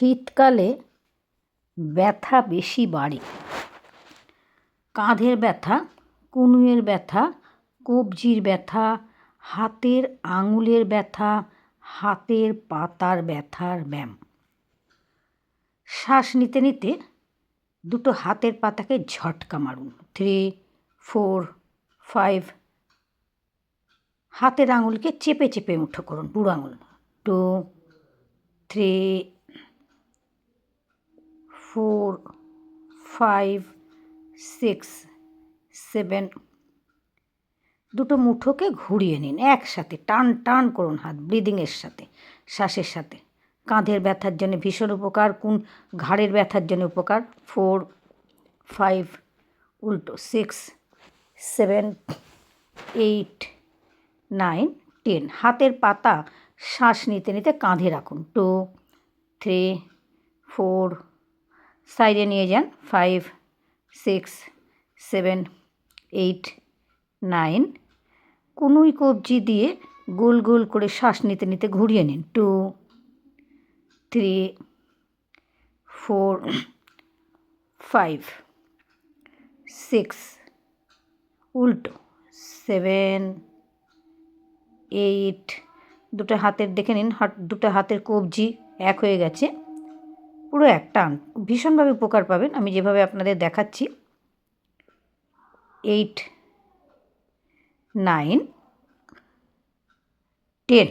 শীতকালে ব্যথা বেশি বাড়ে। কাঁধের ব্যথা, কনুইয়ের ব্যথা, কবজির ব্যথা, হাতের আঙুলের ব্যথা, হাতের পাতার ব্যথার ব্যায়াম। শ্বাস নিতে নিতে দুটো হাতের পাতাকে ঝটকা মারুন। Three, four, five. হাতের আঙুলকে চেপে চেপে মুঠো করুন বুড়ো আঙুল। Two, three four five six seven দুটো মুঠোকে ঘুরিয়ে নিন, একসাথে, টান টান করুন হাত ব্রিদিংয়ের সাথে, শ্বাসের সাথে। কাঁধের ব্যথার জন্য ভীষণ উপকার, কোন ঘাড়ের ব্যথার জন্য উপকার? ফোর ফাইভ উল্টো six seven eight nine ten হাতের পাতা শ্বাস নিতে নিতে কাঁধে রাখুন। টু থ্রি ফোর সাইডে নিয়ে যান five six seven eight nine কুনুই কবজি দিয়ে গোল গোল করে শ্বাস নিতে নিতে ঘুরিয়ে নিন। Two three four five six উল্টো সেভেন এইট দুটো হাতের, দেখে নিন, হাত দুটো হাতের কবজি এক হয়ে গেছে। পুরো একটা ভীষণভাবে উপকার পাবেন। আমি যেভাবে আপনাদের দেখাচ্ছি eight nine ten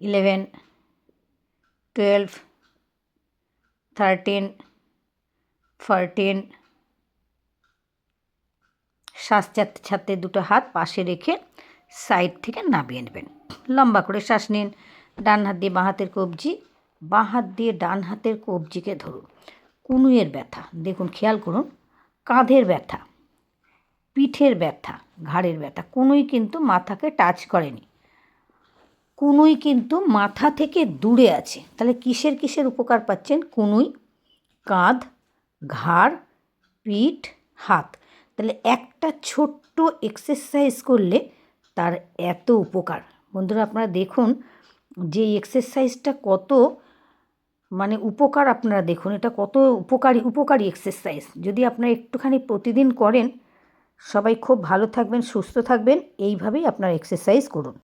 eleven twelve thirteen fourteen শ্বাস ছাড়তে দুটো হাত পাশে রেখে সাইড থেকে নামিয়ে নেবেন। লম্বা করে শ্বাস নিন, ডান হাত দিয়ে বাঁ হাতের কবজি বাঁ হাত দিয়ে ডান হাতের কবজিকে ধরুন কুনুয়ের ব্যথা, দেখুন খেয়াল করুন, কাঁধের ব্যথা, পিঠের ব্যথা, ঘাড়ের ব্যথা, কুনুই কিন্তু মাথাকে টাচ করেনি। কুনুই কিন্তু মাথা থেকে দূরে আছে। তাহলে কিসের কিসের উপকার পাচ্ছেন? কুনুই, কাঁধ, ঘাড়, পিঠ, হাত। তাহলে একটা ছোট্ট এক্সারসাইজ করলে তার এত উপকার। বন্ধুরা, আপনারা দেখুন যে এক্সারসাইজটা কত মানে উপকার আপনারা দেখুন, এটা কত উপকারী উপকারী এক্সারসাইজ যদি আপনারা একটুখানি প্রতিদিন করেন, সবাই খুব ভালো থাকবেন, সুস্থ থাকবেন, এইভাবেই আপনারা এক্সারসাইজ করুন।